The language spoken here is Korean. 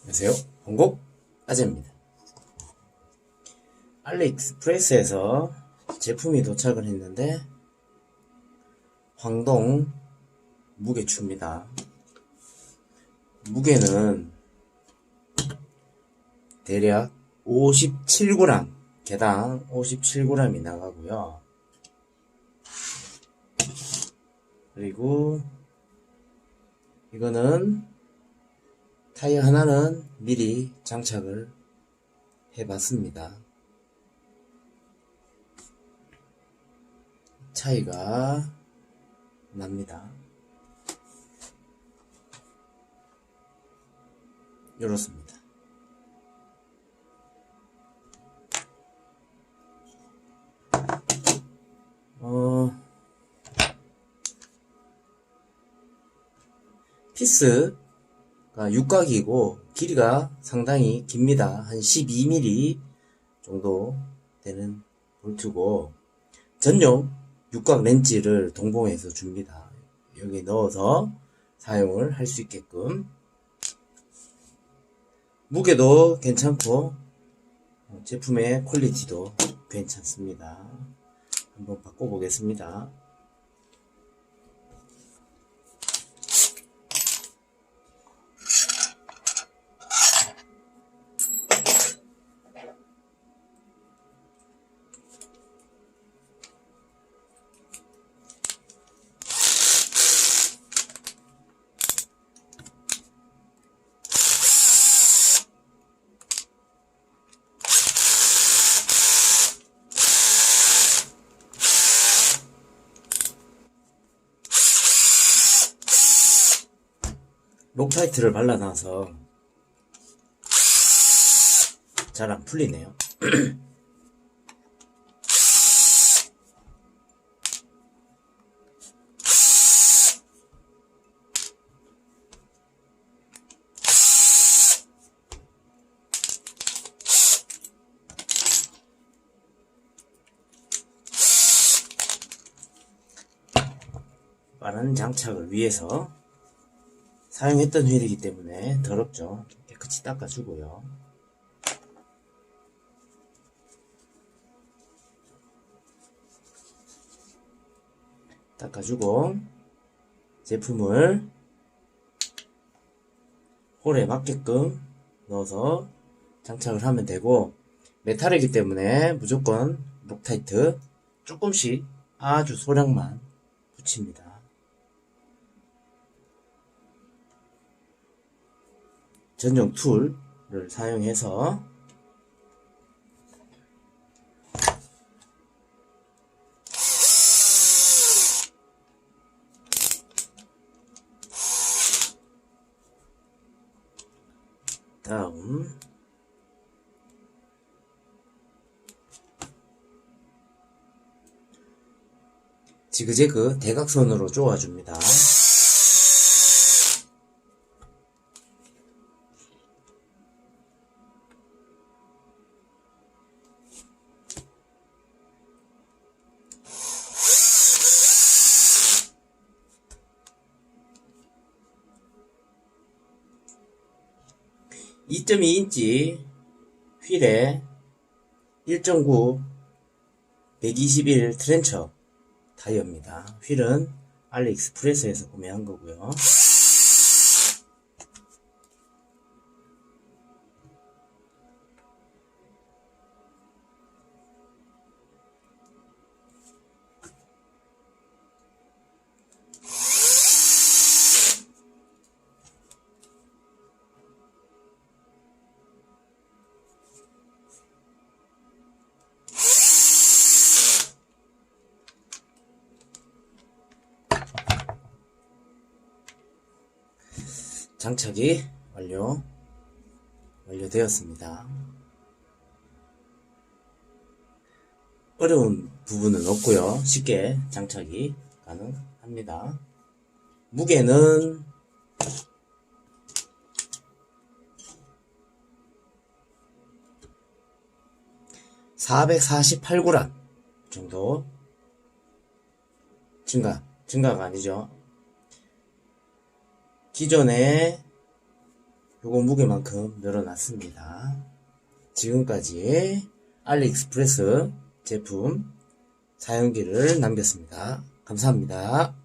안녕하세요. 홍곡 아재입니다. 알리익스프레스에서 제품이 도착을 했는데 황동 무게추입니다. 무게는 대략 57g, 개당 57g이 나가고요. 그리고 이거는 타이어 하나는 미리 장착을 해봤습니다. 차이가 납니다. 이렇습니다. 어, 피스가 육각이고 길이가 상당히 깁니다. 한 12mm 정도 되는 볼트고 전용 육각 렌치를 동봉해서 줍니다. 여기 넣어서 사용을 할 수 있게끔 무게도 괜찮고 어, 제품의 퀄리티도 괜찮습니다. 한번 바꿔보겠습니다. 록타이트를 발라놔서 잘 안 풀리네요. 빠른 장착을 위해서 사용했던 휠이기 때문에 더럽죠. 깨끗이 닦아주고요. 닦아주고 제품을 홀에 맞게끔 넣어서 장착을 하면 되고 메탈이기 때문에 무조건 록타이트 조금씩 아주 소량만 붙입니다. 전용 툴을 사용해서 다음 지그재그 대각선으로 쪼아줍니다. (2.2인치) 휠에 1.9 121 트렌처 타이어입니다. 휠은 알리익스프레스에서 구매한 거고요. 장착이 완료 완료되었습니다. 어려운 부분은 없고요. 쉽게 장착이 가능합니다. 무게는 (448g) 정도 증가 증가가 아니죠 기존에 요거 무게만큼 늘어났습니다. 지금까지 알리익스프레스 제품 사용기를 남겼습니다. 감사합니다.